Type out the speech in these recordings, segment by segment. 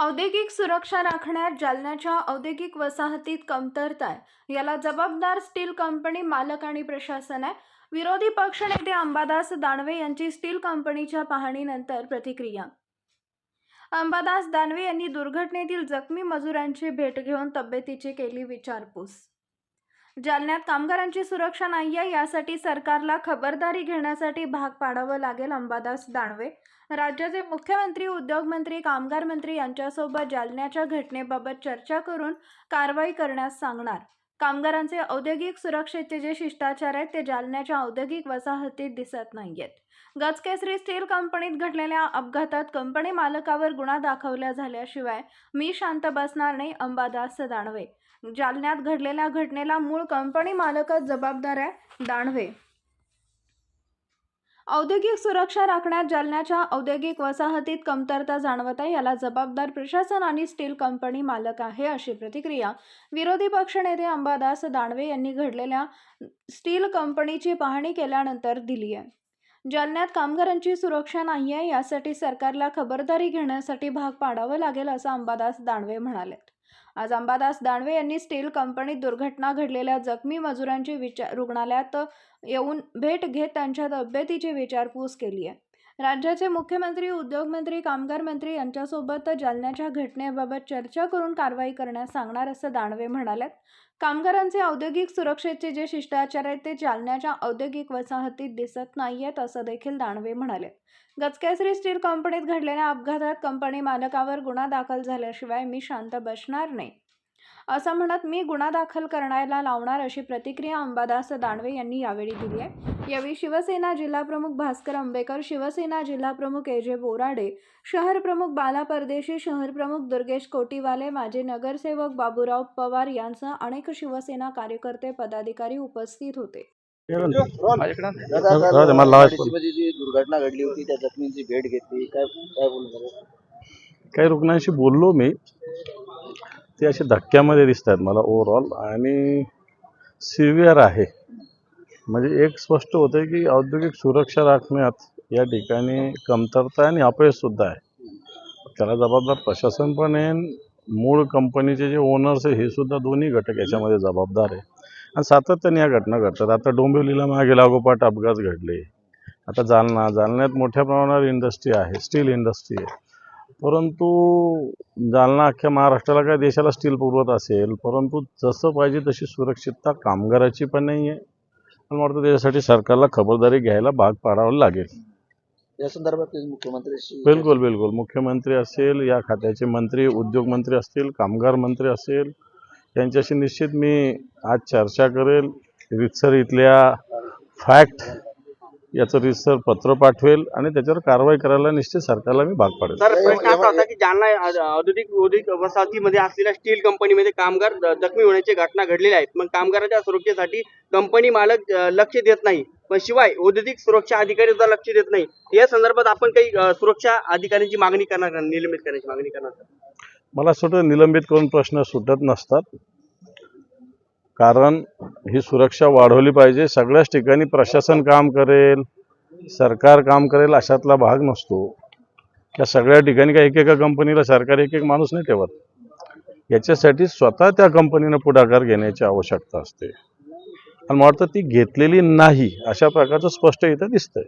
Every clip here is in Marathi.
औद्योगिक सुरक्षा राखण्यात जालन्याच्या औद्योगिक वसाहतीत कमतरता आहे. याला जबाबदार स्टील कंपनी मालक आणि प्रशासन आहे. विरोधी पक्षनेते अंबादास दानवे यांची स्टील कंपनीच्या पाहणीनंतर प्रतिक्रिया. अंबादास दानवे यांनी दुर्घटनेतील जखमी मजुरांची भेट घेऊन तब्येतीची केली विचारपूस. जालन्यात कामगारांची सुरक्षा नाही आहे यासाठी सरकारला खबरदारी घेण्यासाठी भाग पाडावं लागेल अंबादास दानवे. राज्याचे मुख्यमंत्री उद्योगमंत्री कामगार मंत्री यांच्यासोबत जालन्याच्या घटनेबाबत चर्चा करून कारवाई करण्यास सांगणार. कामगारांचे औद्योगिक सुरक्षेचे जे शिष्टाचार आहेत ते जालन्याच्या औद्योगिक वसाहतीत दिसत नाहीयेत. गजकेसरी स्टील कंपनीत घडलेल्या अपघातात कंपनी मालकावर गुन्हा दाखवल्या झाल्याशिवाय मी शांत बसणार नाही अंबादास दानवे. जालन्यात घडलेल्या घटनेला मूळ कंपनी मालकच जबाबदार आहे दानवे. औद्योगिक सुरक्षा राखण्यात जालन्याच्या औद्योगिक वसाहतीत कमतरता जाणवत आहे. याला जबाबदार प्रशासन आणि स्टील कंपनी मालक आहे अशी प्रतिक्रिया विरोधी पक्षनेते अंबादास दानवे यांनी घडलेल्या स्टील कंपनीची पाहणी केल्यानंतर दिली आहे. जालन्यात कामगारांची सुरक्षा नाही आहे यासाठी सरकारला खबरदारी घेण्यासाठी भाग पाडावं लागेल असं अंबादास दानवे म्हणाले आज अंबादास दानवे यांनी स्टील कंपनीत दुर्घटना घडलेल्या जखमी मजुरांची विचार रुग्णालयात येऊन भेट घेत त्यांच्या तब्येतीची विचारपूस केली आहे. राज्याचे मुख्यमंत्री उद्योगमंत्री कामगार मंत्री यांच्यासोबत जालन्याच्या घटनेबाबत चर्चा करून कारवाई करण्यास सांगणार असं दानवे म्हणाल्यात कामगारांचे औद्योगिक सुरक्षेचे जे शिष्टाचार आहेत ते जालन्याच्या औद्योगिक वसाहतीत दिसत नाहीयेत असं देखील दानवे म्हणाले गजकेसरी स्टील कंपनीत घडलेल्या अपघातात कंपनी मालकावर गुन्हा दाखल झाल्याशिवाय मी शांत बसणार नाही. असं म्हणत मी गुन्हा दाखल करण्याला लावणार अशी प्रतिक्रिया अंबादास दानवे यांनी यावेळी दिली आहे. यावेळी शिवसेना जिल्हाप्रमुख भास्कर आंबेकर शिवसेना जिल्हाप्रमुख ए जे बोराडे शहर प्रमुख बाला परदेशी शहर प्रमुख दुर्गेश कोटीवाले माजी नगरसेवक बाबूराव पवार यांसह अनेक शिवसेना कार्यकर्ते पदाधिकारी उपस्थित होते. जी दुर्घटना घडली होती त्या जखमींची भेट घेतली काय काय बोलणार काही रुग्णांशी बोललो मी. ते असे धक्क्यामध्ये दिसत आहेत मला ओव्हरऑल आणि सिव्हिअर आहे. म्हणजे एक स्पष्ट होतं की औद्योगिक सुरक्षा राखण्यात या ठिकाणी कमतरता आणि अपयशसुद्धा आहे. त्याला जबाबदार प्रशासन पण आहे मूळ कंपनीचे जे ओनर्स आहे हे सुद्धा दोन्ही घटक याच्यामध्ये जबाबदार आहे. आणि सातत्याने या घटना घडतात. आता डोंबिवलीला मागे लागोपाठ अपघात घडले. आता जालना जालन्यात मोठ्या प्रमाणावर इंडस्ट्री आहे स्टील इंडस्ट्री आहे. परंतु जालना अख्ख्या महाराष्ट्राला काय देशाला स्टील पुरवत असेल परंतु जसं पाहिजे तशी सुरक्षितता कामगाराची पण नाही आहे मला वाटतं त्याच्यासाठी सरकारला खबरदारी घ्यायला भाग पाडावं लागेल. या संदर्भात तुम्ही मुख्यमंत्र्यांशी बिलकुल बिलकुल. मुख्यमंत्री असेल या खात्याचे मंत्री उद्योगमंत्री असतील कामगार मंत्री असेल यांच्याशी निश्चित मी आज चर्चा करेल. रितसर इथल्या फॅक्ट याचं रितसर पत्र पाठवेल आणि त्याच्यावर कारवाई करायला निश्चित सरकारला मी भाग पाडेल. सर प्रश्न असा होता की जालना औद्योगिक औद्योगिक वसाहतीमध्ये असलेल्या स्टील कंपनीमध्ये कामगार जखमी होण्याची घटना घडलेल्या आहेत मग कामगारांच्या सुरक्षेसाठी कंपनी मालक लक्ष देत नाही. पण शिवाय औद्योगिक सुरक्षा अधिकारी सुद्धा लक्ष देत नाही. या संदर्भात आपण काही सुरक्षा अधिकाऱ्यांची मागणी करणार? निलंबित करण्याची मागणी करणार? मला असं वाटतं निलंबित करून प्रश्न सुटत नसतात. कारण ही सुरक्षा वाढवली पाहिजे. सगळ्याच ठिकाणी प्रशासन काम करेल सरकार काम करेल अशातला भाग नसतो. त्या सगळ्या ठिकाणी काय एकेका कंपनीला सरकार एक एक माणूस नाही ठेवत. याच्यासाठी स्वतः त्या कंपनीनं पुढाकार घेण्याची आवश्यकता असते. आणि मला वाटतं ती घेतलेली नाही अशा प्रकारचं स्पष्ट इथं दिसतंय.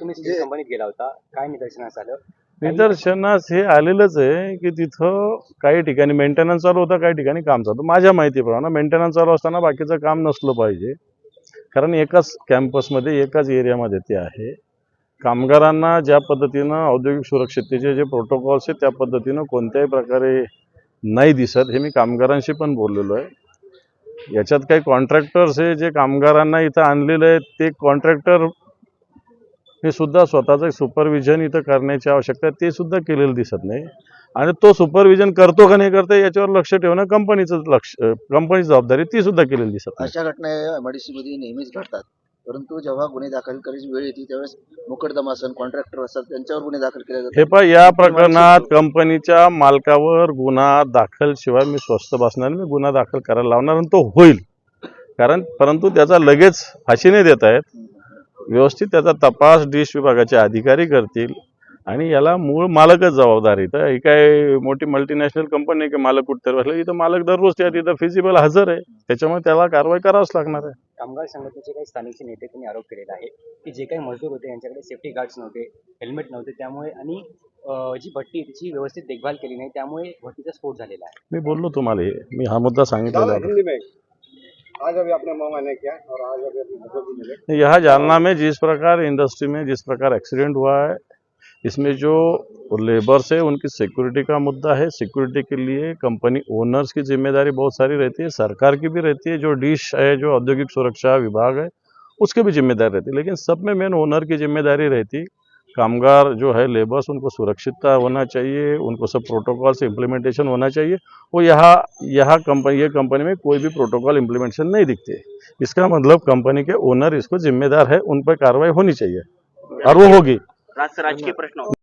तुम्ही कंपनीत गेला होता. काय निदर्शनास आलं? निदर्शनास हे आलेलंच आहे की तिथं काही ठिकाणी मेंटेनन्स चालू होता काही ठिकाणी काम चालू माझ्या माहितीप्रमाणे मेंटेनन्स चालू असताना बाकीचं काम नसलं पाहिजे. कारण एकाच कॅम्पसमध्ये एकाच एरियामध्ये ते आहे. कामगारांना ज्या पद्धतीनं औद्योगिक सुरक्षिततेचे जे प्रोटोकॉल्स आहेत त्या पद्धतीनं कोणत्याही प्रकारे नाही दिसत हे मी कामगारांशी पण बोललेलो आहे. याच्यात काही कॉन्ट्रॅक्टर्स आहे जे कामगारांना इथं आणलेलं आहे ते कॉन्ट्रॅक्टर हे सुद्धा स्वतःचं सुपरविजन इथं करण्याची आवश्यकता ते सुद्धा केलेलं दिसत नाही. आणि तो सुपरविजन करतो का नाही करतो याच्यावर लक्ष ठेवणं कंपनीचं लक्ष कंपनीची जबाबदारी ती सुद्धा केलेली दिसत नाही. अशा घटना मध्ये नेहमीच घडतात. परंतु जेव्हा गुन्हे दाखल करायची वेळ येते त्यावेळेस मुकदमा असेल कॉन्ट्रॅक्टर असेल त्यांच्यावर गुन्हे दाखल केले जातात. हे पहा या प्रकरणात कंपनीच्या मालकावर गुन्हा दाखल शिवाय मी स्वस्त बसणार. मी गुन्हा दाखल करायला लावणार आणि तो होईल. कारण परंतु त्याचा लगेच फाशी नाही देत आहेत. व्यवस्थित त्याचा तपास डिश विभागाचे अधिकारी करतील आणि याला मूळ मालकच जबाबदार तर ही काय मोठी मल्टीनॅशनल कंपनी आहे की मालक कुठतरी बसले इथं मालक दररोज त्या तिथं फिजिबल हजर आहे. त्याच्यामुळे त्याला कारवाई करावंच लागणार आहे. कामगार संघटनेचे काही स्थानिक नेते त्यांनी आरोप केलेला आहे की जे काही मजदूर होते यांच्याकडे सेफ्टी गार्ड्स नव्हते हेल्मेट नव्हते त्यामुळे आणि जी भट्टी तिची व्यवस्थित देखभाल केली नाही त्यामुळे भट्टीचा स्फोट झालेला आहे. मी बोललो तुम्हाला हे मी हा मुद्दा सांगितलेला आज अभी आपने मांगा किया और आज अभी मिले। यहाँ जालना में जिस प्रकार इंडस्ट्री में जिस प्रकार एक्सीडेंट हुआ है, इसमें जो लेबर्स है उनकी सिक्योरिटी का मुद्दा है सिक्योरिटी के लिए कंपनी ओनर्स की ज़िम्मेदारी बहुत सारी रहती है, सरकार की भी रहती है, जो डिश है, जो औद्योगिक सुरक्षा विभाग है, उसकी भी ज़िम्मेदारी रहती है। लेकिन सब में मेन ओनर की ज़िम्मेदारी रहती कामगार जो है लेबर्स उनको सुरक्षितता होना चाहिए, उनको सब प्रोटोकॉल से इम्प्लीमेंटेशन होना चाहिए। वो यहाँ यहाँ कंपनी ये कंपनी में कोई भी प्रोटोकॉल इम्प्लीमेंटेशन नहीं दिखते। इसका मतलब कंपनी के ओनर इसको जिम्मेदार है, उन पर कार्रवाई होनी चाहिए। और वो होगी। राज्य प्रश्न